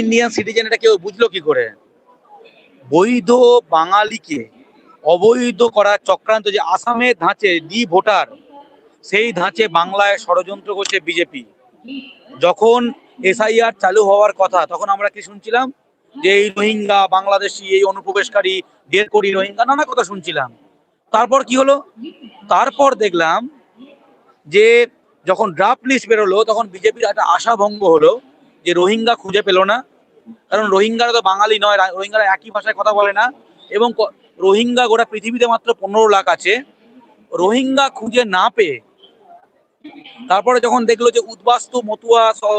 Indian citizen এটা কেউ বুঝলো কি করে? বৈধ বাঙালিকে অবৈধ করার চক্রান্ত যে আসামের ধাঁচে ডি ভোটার, সেই ধাঁচে বাংলায় ষড়যন্ত্র করছে বিজেপি যখন এসআইআর চালু হওয়ার কথা, তখন আমরা কি শুনছিলাম? যে এই রোহিঙ্গা, বাংলাদেশি, এই অনুপ্রবেশকারী, দেড় কোটি রোহিঙ্গা, নানা কথা শুনছিলাম। তারপর কি হলো? তারপর দেখলাম যে যখন ড্রাফট লিস্ট বেরোলো, তখন বিজেপির একটা আশাভঙ্গ হলো যে রোহিঙ্গা খুঁজে পেল না। কারণ রোহিঙ্গারা তো বাঙালি নয় রোহিঙ্গারা একই ভাষায় কথা বলে না। এবং রোহিঙ্গা গোটা পৃথিবীতে মাত্র পনেরো লাখ আছে। রোহিঙ্গা খুঁজে না পেয়ে তারপরে যখন দেখল যে উদ্বাস্তু মতুয়া সহ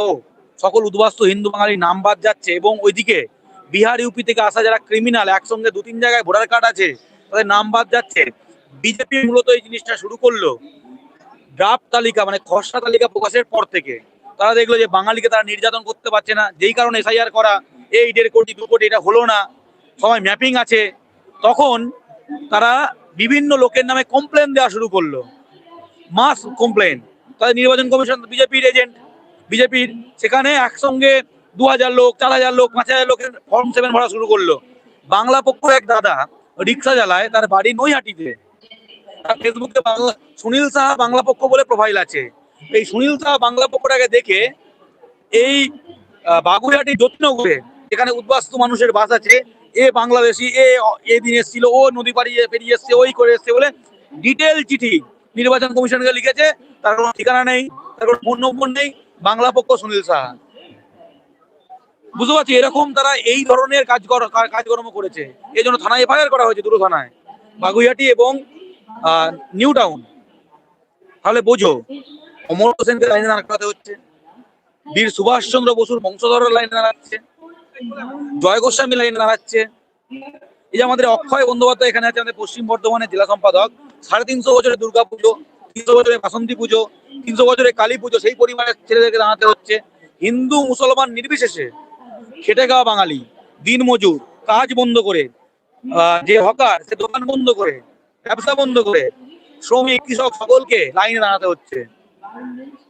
সকল উদ্বাস্তু হিন্দু বাঙালি নাম বাদ যাচ্ছে এবং ওইদিকে বিহার ইউপি থেকে আসা যারা ক্রিমিনাল একসঙ্গে দু তিন জায়গায় ভোটার কার্ড আছে, তাদের নাম বাদ যাচ্ছে। বিজেপি মূলত এই জিনিসটা শুরু করল। ড্রাফট তালিকা মানে খসড়া তালিকা প্রকাশের পর থেকে। তারা দেখল যে বাঙালিকে তারা নির্যাতন করতে পারছে না, যেই কারণে এসআইআর করা, এই দেড় কোটি, দু কোটি, এটা হলো না, সবাই ম্যাপিং আছে। তখন তারা বিভিন্ন লোকের নামে কমপ্লেন দেওয়া শুরু করল। মাস কমপ্লেন তাদের নির্বাচন কমিশন, বিজেপির এজেন্ট বিজেপির, সেখানে একসঙ্গে দু হাজার লোক চার হাজার লোক পাঁচ হাজার লোকের ফর্ম সেভেন ভরা শুরু করল। বাংলা পক্ষ এক দাদা রিক্সা চালায়, তার বাড়ি নৈহাটিতে। তার ফেসবুকে বাংলা সুনীল সাহা বাংলা পক্ষ বলে প্রোফাইল আছে। এই সুনীল সাহা বাংলা পক্ষটাকে দেখে এই বাগুইহাটি যত্নগুড়ে যেখানে উদ্বাস্তু মানুষের বাস আছে, এ বাংলাদেশি, এ এদিন এসেছিল, ও নদী পাড়িয়ে পেরিয়ে এসছে, ওই করে এসছে বলে ডিটেল চিঠি নির্বাচন কমিশনকে লিখেছে। তার কোনো ঠিকানা নেই, তার কোনো ফোন নম্বর নেই। বাংলা পক্ষ সুনীল সাহা। বুঝতে পারছি, এরকম তারা এই ধরনের কাজ কর- কাজকর্ম করেছে। এই জন্য থানায় এফআইআর করা হয়েছে দুটো থানায়। বাগুইহাটি এবং নিউ টাউন। তাহলে বোঝো। অমর হোসেনকে লাইনে দাঁড় করাতে হচ্ছে। বীর সুভাষচন্দ্র বসুর বংশধরের লাইনে দাঁড়াচ্ছে। জয় গোস্বামী লাইনে দাঁড়াচ্ছে। এই যে আমাদের অক্ষয় বন্দ্যোপাধ্যায় এখানে আছে, আমাদের পশ্চিম বর্ধমানের জেলা সম্পাদক। সাড়ে তিনশো বছরের দুর্গা পুজো, তিনশো বছরের বাসন্তী পুজো, তিনশো বছরের কালী পুজো, সেই পরিমাণের ছেলেদেরকে দাঁড়াতে হচ্ছে। হিন্দু, মুসলমান নির্বিশেষে খেটে খাওয়া বাঙালি, দিন মজুর, কাজ বন্ধ করে যে হকার, সে দোকান বন্ধ করে, ব্যবসা বন্ধ করে, শ্রমিক, কৃষক সকলকে লাইনে দাঁড়াতে হচ্ছে।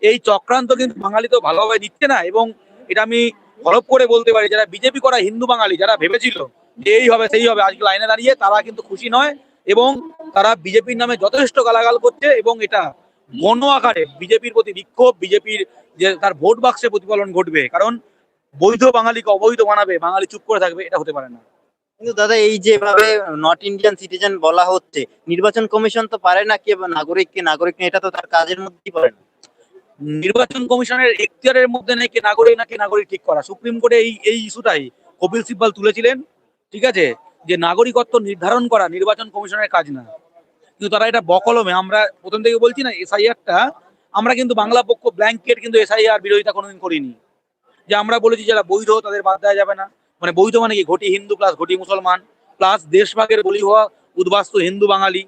এই চক্রান্ত কিন্তু বাঙালি তো ভালোভাবে নিচ্ছে না, এবং এটা আমি হলপ করে বলতে পারি, যারা বিজেপি করা হিন্দু বাঙালি, যারা ভেবেছিল যে এই হবে, সেই হবে, আজকে লাইনে দাঁড়িয়ে তারা কিন্তু খুশি নয়, এবং তারা বিজেপির নামে যথেষ্ট গালাগাল করছে, এবং এটা গণ আকারে বিজেপির প্রতি বিক্ষোভ বিজেপির যে তার ভোট বাক্সে প্রতিফলন ঘটবে, কারণ বৈধ বাঙালিকে অবৈধ বানাবে, বাঙালি চুপ করে থাকবে, এটা হতে পারে না। কিন্তু দাদা, এই যেভাবে নট ইন্ডিয়ান সিটিজেন বলা হচ্ছে, নির্বাচন কমিশন তো পারে না কি নাগরিক কি নাগরিক এটা তো তার কাজের মধ্যেই পড়ে না। নির্বাচন কমিশনের এখতিয়ারের মধ্যে নাকি নাগরিক নাকি নাগরিক ঠিক করা। সুপ্রিম কোর্টে এই এই ইস্যুটাই কপিল সিব্বাল তুলেছিলেন, ঠিক আছে? যে নাগরিকত্ব নির্ধারণ করা নির্বাচন কমিশনের কাজ না। কিন্তু তারা এটা বকলমে। আমরা প্রথম থেকে বলছি না, এসআইআরটা, আমরা কিন্তু বাংলা পক্ষ ব্ল্যাঙ্কেট কিন্তু এসআইআর বিরোধিতা কোনোদিন করিনি। যে আমরা বলেছি যারা বৈধ, তাদের বাদ দেওয়া যাবে না। মানে বৈধ মানে কি? ঘটি হিন্দু প্লাস ঘটি মুসলমান প্লাস দেশভাগের বলি হওয়া উদ্বাস্তু হিন্দু বাঙালি।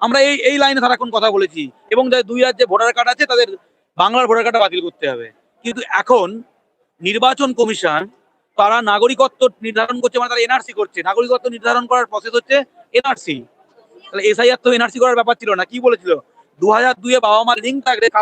আমরা এই এই লাইনে সারাক্ষণ কথা বলেছি। এবং যাদের দুই রাজ্যে ভোটার কার্ড আছে, তাদের বাংলার ভোটার কার্ডটা বাতিল করতে হবে। কিন্তু এখন নির্বাচন কমিশন তারা নাগরিকত্ব নির্ধারণ করছে মানে তারা এনআরসি করছে। নাগরিকত্ব নির্ধারণ করার প্রসেস হচ্ছে এনআরসি তাহলে এসআইআর তো এনআরসি করার ব্যাপার ছিল না। কি বলেছিল? দু হাজার দুয়ে বাবা মার লিঙ্ক থাকলে কারোর